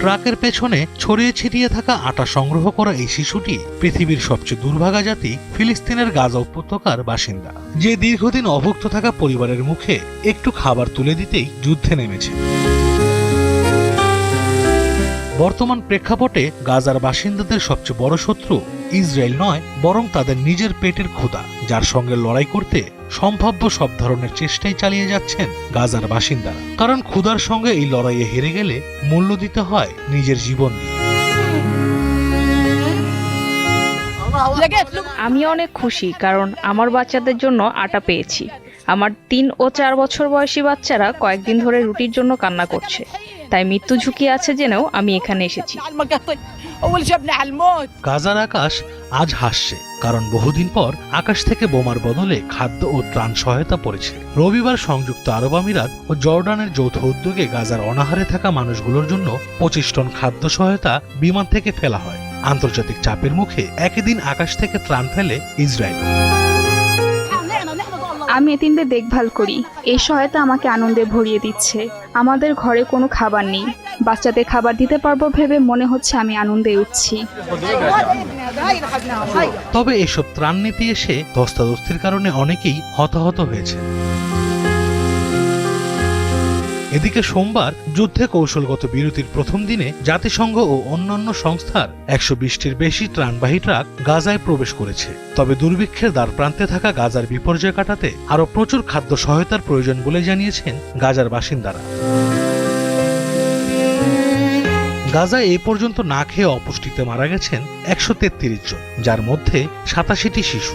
ট্রাকের পেছনে ছড়িয়ে ছিটিয়ে থাকা আটা সংগ্রহ করা এই শিশুটি পৃথিবীর সবচেয়ে দুর্ভাগা জাতি ফিলিস্তিনের গাজা উপত্যকার বাসিন্দা। যে দীর্ঘদিন অভুক্ত থাকা পরিবারের মুখে একটু খাবার তুলে দিতেই যুদ্ধে নেমেছে। বর্তমান প্রেক্ষাপটে গাজার বাসিন্দাদের সবচেয়ে বড় শত্রু ইসরায়েল নয়, বরং তাদের নিজের পেটের ক্ষুধা, যার সঙ্গে লড়াই করতে সম্ভাব্য সব ধরনের চেষ্টাই চালিয়ে যাচ্ছেন গাজার বাসিন্দারা কারণ ক্ষুধার সঙ্গে এই লড়াইয়ে হেরে গেলে মূল্য দিতে হয় নিজের জীবন দিয়ে। আমি অনেক খুশি, কারণ আমার বাচ্চাদের জন্য আটা পেয়েছি। আমার তিন ও চার বছর বয়সী বাচ্চারা কয়েকদিন ধরে রুটির জন্য কান্না করছে। তাই মৃত্যু ঝুঁকি আছে জেনেও আমি এখানে এসেছি। গাজার আকাশ আজ হাসছে কারণ বহুদিন পর আকাশ থেকে বোমার বদলে খাদ্য ও ত্রাণ সহায়তা পড়েছে। রবিবার সংযুক্ত আরব আমিরাত ও জর্ডানের যৌথ উদ্যোগে গাজার অনাহারে থাকা মানুষগুলোর জন্য পঁচিশ টন খাদ্য সহায়তা বিমান থেকে ফেলা হয়। আন্তর্জাতিক চাপের মুখে একই দিন আকাশ থেকে ত্রাণ ফেলে ইসরায়েল। আমি এতিনদের দেখভাল করি। এই সহায়তা আমাকে আনন্দে ভরিয়ে দিচ্ছে। আমাদের ঘরে কোনো খাবার নেই। বাচ্চাদের খাবার দিতে পারব ভেবে মনে হচ্ছে আমি আনন্দে উঠছি। তবে এসব ত্রাণ নীতি এসে ধস্তাধস্তির কারণে অনেকেই হতাহত হয়েছে। এদিকে সোমবার যুদ্ধে কৌশলগত বিরতির প্রথম দিনে জাতিসংঘ ও অন্যান্য সংস্থার একশো বিশটির বেশি ত্রাণবাহী ট্রাক গাজায় প্রবেশ করেছে। তবে দুর্ভিক্ষের দ্বার প্রান্তে থাকা গাজার বিপর্যয় কাটাতে আরও প্রচুর খাদ্য সহায়তার প্রয়োজন বলে জানিয়েছেন গাজার বাসিন্দারা। গাজায় এ পর্যন্ত না খেয়ে অপুষ্টিতে মারা গেছেন একশো তেত্রিশ জন, যার মধ্যে সাতাশিটি শিশু।